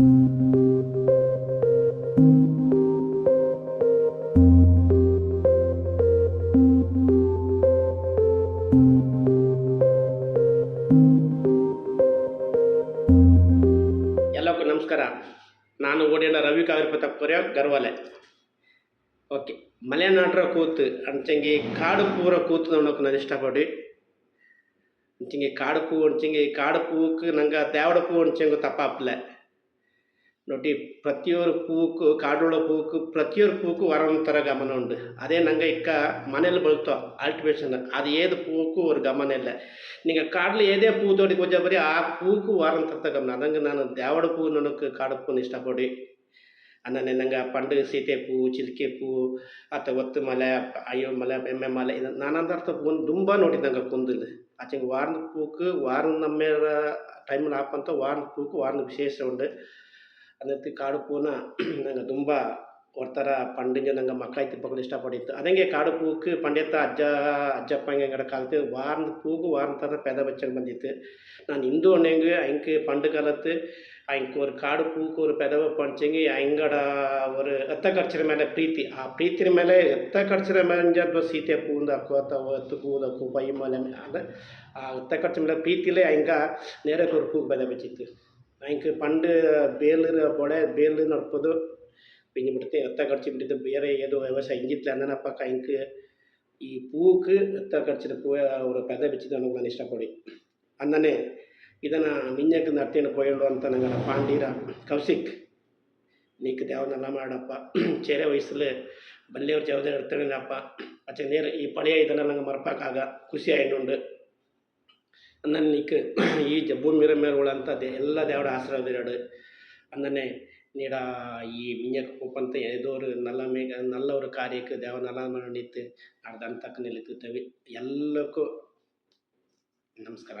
ಎಲ್ಲರಿಗೂ ನಮಸ್ಕಾರ ನಾನು ಓಡಿನ ರವಿ ಕಾವೇರಿಪತಪ್ಪರ ಗರ್ವಾಲೆ ಓಕೆ ಮಲೆನಾಡರ ಕೂತು ಅಂಚಂಗಿ ಕಾಡು ಪೂರ ಕೂತು ನೋಡೋಕೆ ನಾನು ಇಷ್ಟಪಡಿ ಅಂಚಂಗಿ ಕಾಡು ಪೂ ಅಂಚಂಗಿ ಕಾಡು ಪೂಕ್ಕೆ ನಂಗೆ ದ್ಯಾವಡ ಪೂ ಅಂಚಂಗು ತಪ್ಪಾಪ್ಲೆ ನೋಡಿ ಪ್ರತಿಯೊರು ಹೂವುಕ್ಕು ಕಾಡೊಳ ಹೂವುಕ್ಕು ಪ್ರತಿಯೊರು ಹೂವುಕ್ಕು ವರನ ಥರ ಗಮನ ಉಂಡು ಅದೇ ನಂಗೆ ಇಕ್ಕ ಮನೇಲಿ ಬಳ್ತೋ ಆಲ್ಟಿವೇಷನ್ ಅದು ಏದು ಹೂವುಕ್ಕು ஒரு கமனம் இல்லை நீங்கள் காட்டில் ஏதே பூ தோட்டி கொஞ்சம் பறி ஆ பூக்கு வாரம் தத்த கமனம் அதங்க நான் தேவட பூ நனக்கு காடு பூன்னு ಇಷ್ಟಪಡಿ ಅಂದರೆ ನಂಗೆ ಪಂಡು ಸೀತೆ ಪೂ ಚಿಲಿಕೆ ಪೂ ಅಥವಾ ಒತ್ತು ಮಲೆ ಅಯ್ಯೋ ಮಲೆ ಬೆಮ್ಮೆ ಮಲೆ ಇದು ನಾನಾಂತರ್ಥ ಪೂ ತುಂಬ ನೋಡಿದ್ದಂಗೆ ಕುಂದಿಲ್ಲ ಆಚೆಗೆ ವಾರದ ಪೂಕ್ಕೆ ವಾರದ ನಮ್ಮ ಟೈಮಲ್ಲಿ ಹಾಕಂತ ವಾರದ ಪೂಕ್ಕೆ ವಾರದ ವಿಶೇಷ ಉಂಡು ಅದಂತೆ ಕಾಡು ಪೂನ ನಂಗೆ ತುಂಬ ಒರ್ತರ ಪಂಡಿಂಜ ನಂಗೆ ಮಕ್ಕ ಇತ್ತು ಬಗ್ಗೆ ಇಷ್ಟಪಟ್ಟಿತ್ತು. ಅದಂಗೆ ಕಾಡು ಪೂಕ್ಕೆ ಪಂಡಿತ ಅಜ್ಜ ಅಜ್ಜಪ್ಪ ಹಂಗೆ ಅಂಗಡ ಕಾಲತ್ತು ವಾರದ ಪೂಗು ವಾರದ ಥರ ಪೆದ ಬಚ್ಚಂಗೆ ಬಂದಿತ್ತು. ನಾನು ಹಿಂದೂ ಅಣ್ಣಂಗೆ ಅಂಕೆ பண்டு காலத்து அங்கே ஒரு காடு பூக்கு ஒரு பெதவை பணிச்சிங்க எங்கட ஒரு எத்த கடிச்சிற மேலே பிரீத்தி ஆ பிரீத்தின மேலே எத்த கடிச்சிற மேலே சீத்தை பூந்த கோத்தவ எத்து பூத பூ பையன் மேலே அந்த எத்த கடிச்ச மேலே பிரீத்திலே எங்கே நேரக்கு ஒரு பூ பெத வச்சித்து ಆಯ್ಕೆ ಪಂಡ ಬೇಲಿನ ಬೊಳೆ ಬೇಲಿ ನಡ್ಪೋದು. ಹಿಂಗೆ ಬಿಡ್ತಿ, ಎತ್ತ ಕಡ್ಚಿ ಬೇರೆ ಏನೋ ವ್ಯವಸಾಯ ಹಿಂಗಿತ್ತಲ ಅಂದನಪ್ಪ ಕಾಯ್ಕೆ ಈ ಪೂಕು ಎತ್ತ ಕಡ್ಚಿದ ಪೂ ಅವರು ಪೆದ ಬಿಚ್ಚಿದ ನನಗೆ ನಾನು ಇಷ್ಟಪಡಿ. ಅಂದನೆ ಇದನ್ನು ಮಿಂಜಕ್ಕೆ ನಡ್ತೀನಿ ಪೊಯ್ಯಲು ಅಂತ ನನಗೆ ಪಾಂಡೀರ ಕೌಶಿಕ್. ನೀಕ್ ದೇವನಲ್ಲ ಮಾಡಪ್ಪ. ಚೇರೆ ವಯಸ್ಸಲ್ಲಿ ಬಲ್ಲಿಯವ್ರ ಜವಾಬ್ದಾರಿ ಇರ್ತೇನೆ ಅಪ್ಪ ಅಚ್ಚ ನೀರು ಈ ಪಳೆಯ ಇದನ್ನು ನಂಗೆ ಮರ್ಪಾಕಾಗ ಖುಷಿ ಆಯ್ನುಂಡು അന്നെനിക്ക് ഈ ഭൂമിയുടെ മേലുള്ള ದೇ ಎಲ್ಲ ದೇವರ ಎರಡು ಅಂದನೆ ನೀಡ ಈ ಮಿಂಜಕ್ ಕೂಪಂತ ಎದೋರು ನಲ್ಲ ಮೇಘ ನಲ್ಲವ್ರ ಕಾರ್ಯಕ್ಕೆ ದೇವ ನಲ್ಲ ಮಾಡಿತ್ತು ಅರ್ಧ ತಕ್ಕ ನಿಲ್ಲುತ್ತವೆ. ಎಲ್ಲಕ್ಕೂ ನಮಸ್ಕಾರ.